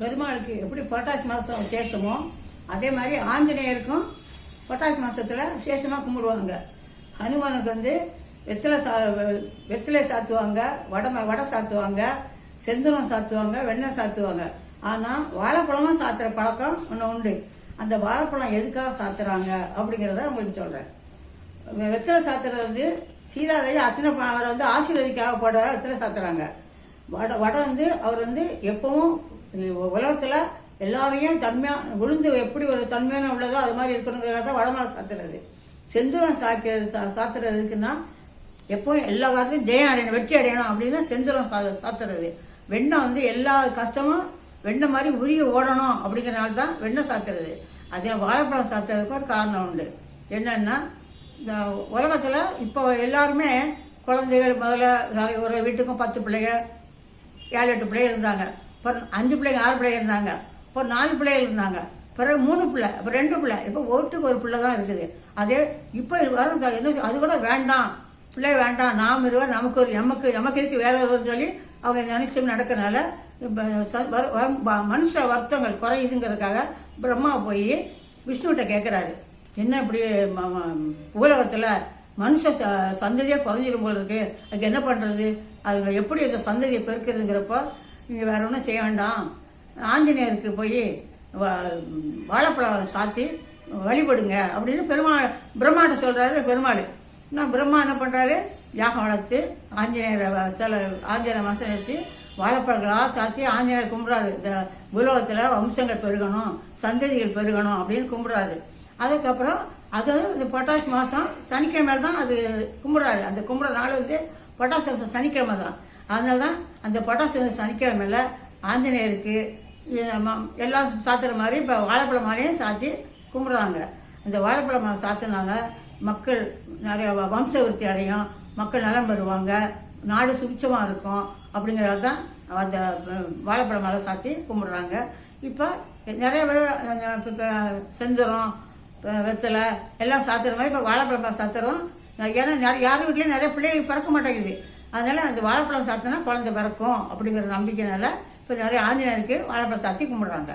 பெருமாளுக்கு எப்படி புரட்டாசி மாதம் சேர்த்தமோ அதே மாதிரி ஆஞ்சநேயருக்கும் புரட்டாசி மாதத்தில் விசேஷமாக கும்பிடுவாங்க. ஹனுமானுக்கு வந்து வெத்தலை சா வெத்தலை சாத்துவாங்க வடை வடை சாத்துவாங்க செந்தூரம் சாத்துவாங்க வெண்ணெய் சாத்துவாங்க. ஆனால் வாழைப்பழமும் சாத்துற பழக்கம் ஒன்று உண்டு. அந்த வாழைப்பழம் எதுக்காக சாத்துறாங்க அப்படிங்கிறத உங்களுக்கு சொல்கிறேன் வெத்தலை சாத்துறது வந்து சீதாதேவி அர்ச்சனை அவரை வந்து ஆசீர்வதிக்காக போட வெத்தலை சாத்துறாங்க. வடை வடை வந்து அவர் வந்து எப்பவும் உலகத்தில் எல்லாரையும் தன்மையாக விழுந்து எப்படி ஒரு தன்மையான உள்ளதோ அது மாதிரி இருக்கணுங்கிறத வடமாலை சாத்துறது. செந்தூரம் சாக்கிறது சா- சாத்துறதுக்குன்னா எப்போவும் எல்லா காலத்தையும் ஜெயம் அடையணும் வெற்றி அடையணும் அப்படின்னு தான் செந்தூரம் சா- சாத்துறது. வெண்ணெய் வந்து எல்லா கஷ்டமும் வெண்ணெய் மாதிரி உரிய ஓடணும் அப்படிங்கிறனால தான் வெண்ணெய் சாத்துறது. அதே வாழைப்பழம் சாத்துறதுக்கு ஒரு காரணம் உண்டு. என்னென்னா இந்த உலகத்தில் இப்போ எல்லாருமே குழந்தைகள் முதல்ல ஒரு வீட்டுக்கும் பத்து பிள்ளைகள் ஏழு எட்டு பிள்ளைகள் இருந்தாங்க. அப்புறம் அஞ்சு பிள்ளைங்க ஆறு பிள்ளைங்க இருந்தாங்க. இப்போ நாலு பிள்ளைகள் இருந்தாங்க. பிறகு மூணு பிள்ளை இப்போ ரெண்டு பிள்ளை. இப்போ ஒருத்துக்கு ஒரு பிள்ளை தான் இருக்குது. அதே இப்போ வரும் என்ன அது கூட வேண்டாம். பிள்ளை வேண்டாம். நாம் இருவர் நமக்கு ஒரு நமக்கு நமக்கு இருக்கு வேற சொல்லி அவங்க நினைச்சு நடக்கிறனால இப்ப மனுஷ வருத்தங்கள் குறையுதுங்கிறதுக்காக பிரம்மா போய் விஷ்ணுகிட்ட கேட்குறாரு என்ன இப்படி உலகத்தில் மனுஷ ச- சந்ததியே குறைஞ்சிரும் போல இருக்கு. அதுக்கு என்ன பண்ணுறது அது எப்படி அந்த சந்ததியை பெருக்குதுங்கிறப்போ நீங்கள் வேற ஒன்றும் செய்ய வேண்டாம். ஆஞ்சநேயருக்கு போய் வாழைப்பழம் சாத்தி வழிபடுங்க அப்படின்னு பெருமாள் பிரம்மாட்ட சொல்கிறாரு பெருமாள். நான் பிரம்மா என்ன பண்ணுறாரு யாகம் வளர்த்து ஆஞ்சநேயரை சில ஆஞ்சநேயர் மனசில் வச்சு வாழைப்பழங்களாக சாத்தி ஆஞ்சநேயர் கும்பிட்றாரு. இந்த உலகத்தில் வம்சங்கள் பெருகணும் சந்ததிகள் பெருகணும் அப்படின்னு கும்பிட்றாரு. அதுக்கப்புறம் அது இந்த பட்டாசு மாதம் சனிக்கிழமை தான் அது கும்பிட்றாரு. அந்த கும்பிடுற நாள் வந்து பட்டாசு மாதம் சனிக்கிழமை தான். அதனால தான் அந்த புரட்டாசி சனிக்கிழமையில் ஆஞ்சநேயருக்கு எல்லாம் சாத்துற மாதிரி இப்போ வாழைப்பழம் மாதிரியும் சாத்தி கும்பிட்றாங்க. அந்த வாழைப்பழம் சாத்தினால மக்கள் நிறைய வ- வம்ச விருத்தி அடையும். மக்கள் நலம் பெறுவாங்க. நாடு சுபிச்சமாக இருக்கும். அப்படிங்கிறது தான் அந்த வாழைப்பழம் மேலே சாத்தி கும்பிட்றாங்க. இப்போ நிறைய பேர் இப்போ இப்ப- வெத்தலை எல்லாம் சாத்துற மாதிரி இப்போ வாழைப்பழம் சாத்துறோம் ஏன்னா நிறைய யார் வீட்லேயும் நிறைய பிள்ளைகள் பிறக்க மாட்டேங்குது. அதனால் அந்த வாழைப்பழம் சாத்தினா குழந்தை பிறக்கும் அப்படிங்கிற நம்பிக்கைனால இப்போ நிறைய ஆஞ்சநேயருக்கு வாழைப்பழம் சாத்தி கும்பிடுறாங்க.